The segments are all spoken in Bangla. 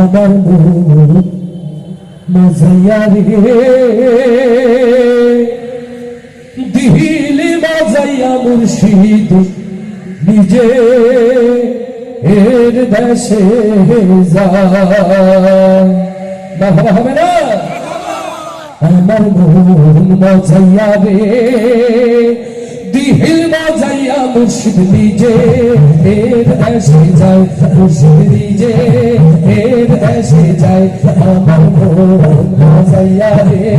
আমার মজাইয়া রে, দিহিলি মজাইয়া মুর্শিদ নিজে এর দেশে যায় বাবা হবে না আমার মন মজাইয়া দিহিল মজাইয়া মুর্শিদ নিজে, এর দেশে যায় মুর্শিদ নিজে, এর দেশে যায় আমার মজাইয়া রে।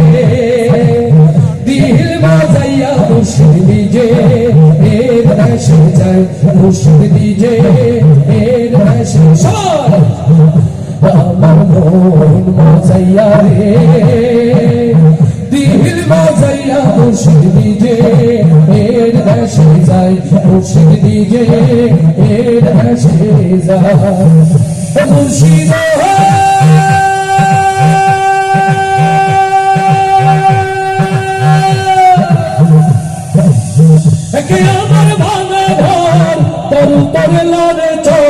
দিল বাজাইয়া মুর্শিদ নিজে, এর দেশে যায় মুর্শিদ নিজে, এর দেশে সর। আমার মন মজাইয়া রে। যায় এর দেশে যায় মুর্শিদ একে আমার ভাঙা ঘর তরু তরে লড়ে চর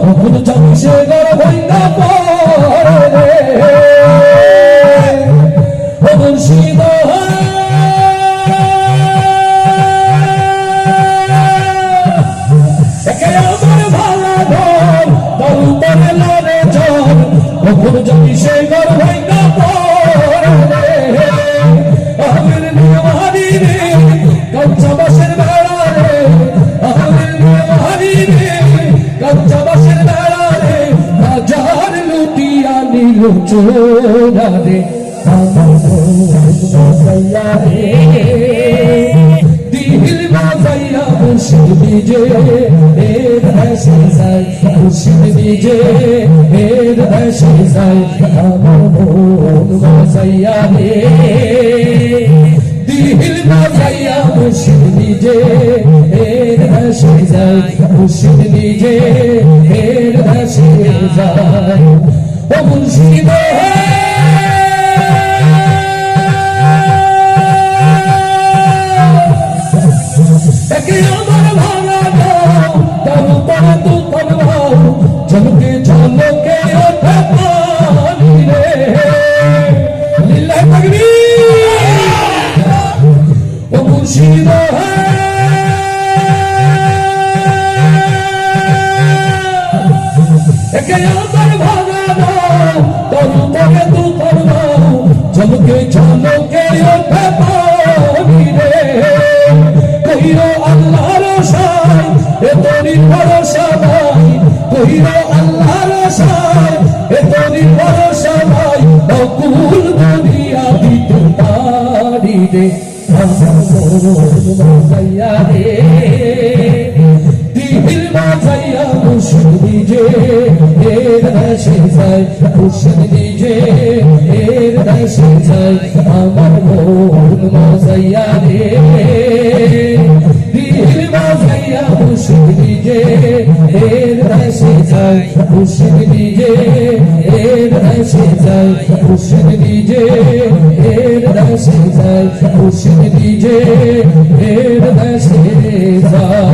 কখন চমসে গর একে আমার ভাঙা ঘর তরু তরে লড়ে চর কখন চমসে গর ভাঙ্গা পড়ে আমের নিয়মানি রে কাঁচা বাসের বেড়া রে। আমের নিয়মানি রে কাঁচা বাসের বেড়া রে। বাজার লুটিয়া নিল চোরা দিল মুর্শিদ নিজে এর হাসি যাই মুর্শিদ নিজে এর হাসি যাই আমার মন বাজাইয়া রে দিল বাজাইয়া মুর্শিদ নিজে এর হাসি যায় মুর্শিদ নিজে এর হাসি যায় ও মুর্শিদ একে আমার ঝলকে ঝলকে ওঠে পানি রে কহিরো আল্লাহর সাই এ তোরি ভরসা নাই কহিরো আল্লাহর সাই এ তোরি ভরসা নাই অকুল দুনিয়া দিতে পারি রে বাজাইয়া রে দিল বাজাইয়া মুর্শিদ নিজে এর দেশে যায় মুর্শিদ নিজে এর আমার মন রে। মুর্শিদ নিজে এর দেশে যায় মুর্শিদ নিজে এর দেশে যায় মুর্শিদ নিজে এর দেশে যায়